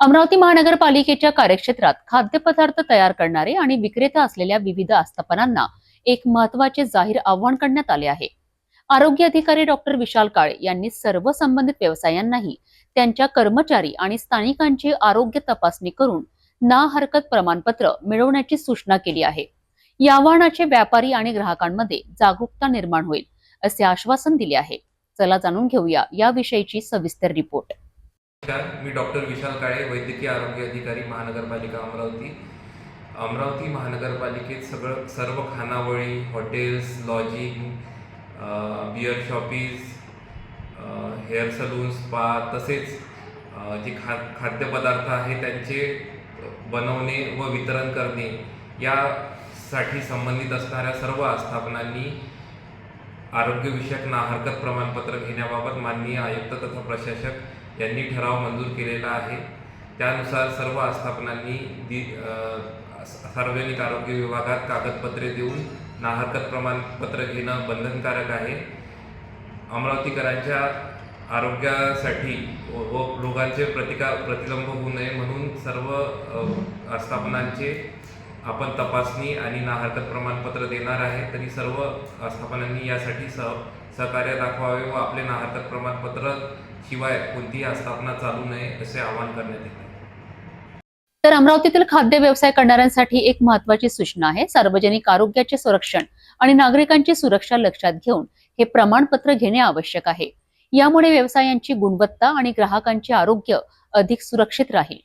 अमरावती महानगरपालिकेच्या कार्यक्षेत्रात खाद्यपदार्थ तयार करणारे आणि विक्रेता असलेल्या विविध आस्थापनांना एक महत्त्वाचे जाहीर आव्हान करण्यात आले आहे. आरोग्य अधिकारी डॉक्टर विशाल काळे यांनी सर्व संबंधित व्यवसायांनाही त्यांच्या कर्मचारी आणि स्थानिकांची आरोग्य तपासणी करून ना हरकत प्रमाणपत्र मिळवण्याची सूचना केली आहे. या आव्हानाचे व्यापारी आणि ग्राहकांमध्ये जागरूकता निर्माण होईल असे आश्वासन दिले आहे. चला जाणून घेऊया याविषयीची सविस्तर रिपोर्ट. नमस्कार मी डॉक्टर विशाल काळे वैद्यकीय आरोग्य अधिकारी महानगरपालिका अमरावती. अमरावती महानगरपालिकेत सगळं सर्व खानावळी hotels lodging beer shoppes hair salon spa तसेच जे खा खाद्यपदार्थ आहे त्यांचे बनवणे व वितरण करणे यासाठी संबंधित असणाऱ्या सर्व आस्थापनांनी आरोग्यविषयक ना हरकत प्रमाणपत्र घेण्याबाबत माननीय आयुक्त तथा प्रशासक यांनी ठराव मंजूर केलेला आहे. त्यानुसार सर्व आस्थापनांनी दि सार्वजनिक आरोग्य विभागात कागदपत्रे देऊन नाहरकत प्रमाणपत्र घेणं बंधनकारक आहे. अमरावतीकरांच्या आरोग्यासाठी व रोगांचे प्रतिकार प्रतिलंब होऊ नये म्हणून सर्व आस्थापनांचे आपण तपासणी आणि ना हरकत प्रमाणपत्र देणार आहे तरी सर्व आस्थापनांनी यासाठी सह सहकार्य दाखवावे व आपले ना हरकत प्रमाणपत्र शिवाय कोणतीही आस्थापना चालू नये असे आवाहन करण्यात येते. तर अमरावतीतील खाद्य व्यवसाय करणाऱ्यांसाठी एक महत्वाची सूचना आहे सार्वजनिक आरोग्याचे संरक्षण आणि नागरिकांची सुरक्षा लक्षात घेऊन हे प्रमाणपत्र घेणे आवश्यक आहे. यामुळे व्यवसायांची गुणवत्ता आणि ग्राहकांचे आरोग्य अधिक सुरक्षित राहील.